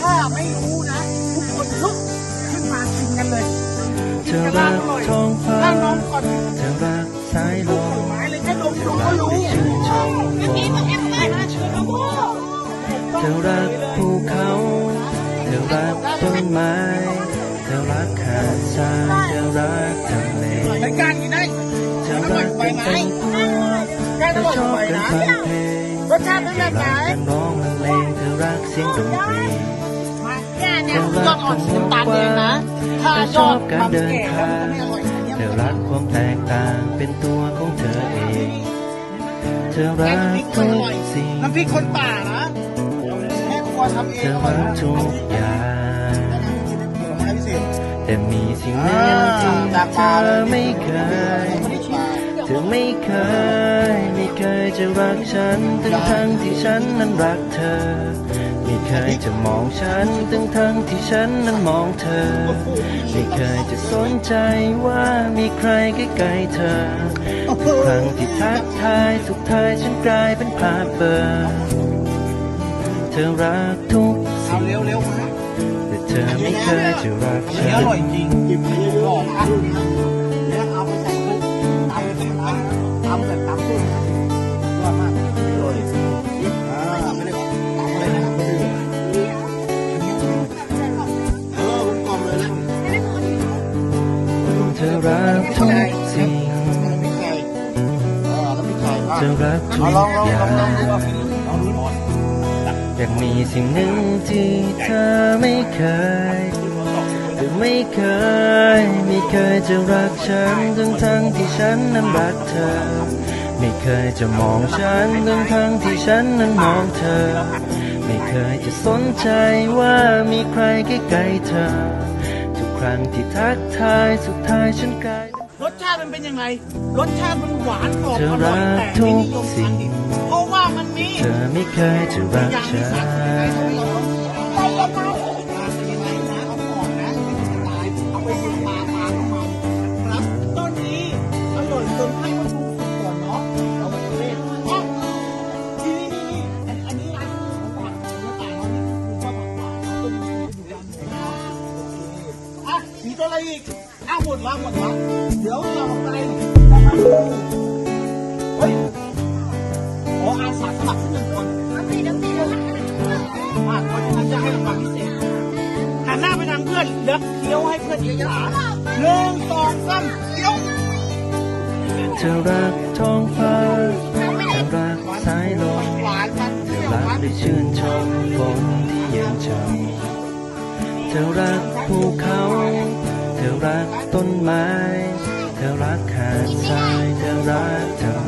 ถ้าไม่รู้นะ ทุกคนลุกขึ้นมากินกันเลยเธอรักท้องฟ้านั่งน้องก่อนเธอรักสายลลูกมไม้เลยแค่ดมดูเธอก็รักรู้ได้ชื่นชมฝนเธอรักภูเขาเธอรักต้นไม้เธอรักหาดทรายเธอรักทะเล รายการกินได้เธอรักเป็นเป็นตัว แค่เธออร่อยชอบไปการนะฟังเพลงรสชาติเป็นเธแบอบไหนรักการร้องบรรเลงเธอรักเสียงดนตรีมาแค่เนี่ยยอดอ่อนน้ำตาลแดงนะ ถ้ายอดมันแก่แล้วมันจะไม่อร่อยขนาดนี้เธอรักความแตกต่างเป็นตัวของเธอเอง เธอแกรังกพริกทุอร่อกยสิ่งน้ำพริกคนป่านะแม่ครัวทำเอเธงออร่อยรักนะทุกอย่างพิเศษแต่มีสิ่งหนึ่งที่เธอไม่เคย เธอไม่เคย ไม่เคยจะรักฉันทั้งทั้งๆที่ฉันนั้นรักเธอ ไม่เคยจะมองฉันทั้งทั้งๆที่ฉันนั้นมองเธอ ไม่เคยจะสนใจว่ามีใครใกล้ๆเธอทุกครั้งที่ทักทายสุดท้ายฉันกลายเป็นภาพเบลอเธอรักทุกเอาสิ่งเร็วเร็วๆมาแต่เธอไม่เคยจะรักอันฉันี้อนร่อยจริงกินไปเยอะๆ เธอรักทุกสิ่งมันไม่ใครเออแล้วไม่ใครอะเธอรักทุกอย่างลองงดูอะลองดูหน่อยากมีสิ่งหนึ่งที่เธอไม่เคยหรือไม่เคย ไม่เคยจะรักฉันทั้งทั้งที่ฉันนั้นรักเธอ ไม่เคยจะมองฉันทั้งทั้งที่ฉันนั้นมองเธอ ไม่เคยจะสนใจว่ามีใครใกล้ๆเธอ ครั้งที่ทักทายสุดท้ายฉันกลายเป็นรสชาติมันเป็นยังไง รสชาติมันหวานกรอบเธออร่อยรักแต่ทุไม่กนิยมสิ่ทานงดิบเพราะว่ามันมีเธอไม่เคยจะรักอย่างฉัที่นสามสิบไงทำไมเราต้อง มีตัวอะไรอีกอ้าวหมดละหมดละเดี๋ยวเราไปมาดูเฮ้ยขออาสาสมัครสักหนึ่งคนมากเพราะฉะนั้นจะให้รางวัลพิเศษหันหน้าไปทางเพื่อนแล้วเคี้ยวให้เพื่อนเยอะๆหนึ่งสองสามเคี้ยวเธอรักท้องฟ้าเธอรักสายลมหวานมันเธเปอรี้ยวรักมันได้ชื่นชมฝนที่เย็นช่ำ เธอรักภูเขา เธอรักต้นไม้ เธอรักหาดทราย เธอรักทะเล